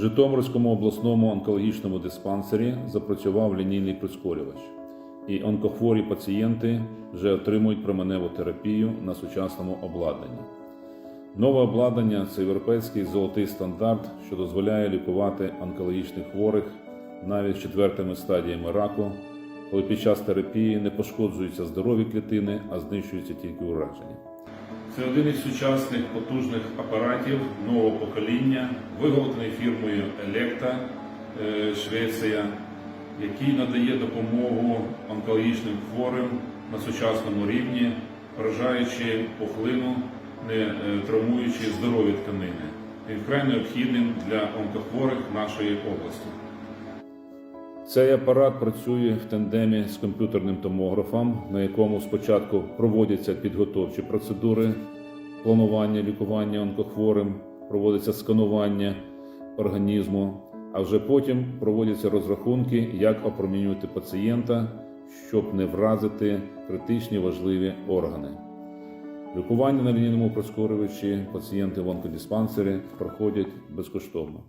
Житомирському обласному онкологічному диспансері запрацював лінійний прискорювач, і онкохворі пацієнти вже отримують променеву терапію на сучасному обладнанні. Нове обладнання це європейський золотий стандарт, що дозволяє лікувати онкологічних хворих навіть четвертими стадіями раку, коли під час терапії не пошкоджуються здорові клітини, а знищуються тільки уражені. Це один із сучасних потужних апаратів нового покоління, виготовлений фірмою Електа Швеція, який надає допомогу онкологічним хворим на сучасному рівні, вражаючи пухлину, не е, травмуючи здорові тканини. Він вкрай необхідним для онкохворих нашої області. Цей апарат працює в тандемі з комп'ютерним томографом, на якому спочатку проводяться підготовчі процедури планування лікування онкохворим, проводиться сканування організму, а вже потім проводяться розрахунки, як опромінювати пацієнта, щоб не вразити критичні важливі органи. Лікування на лінійному прискорювачі пацієнти в онкодиспансері проходять безкоштовно.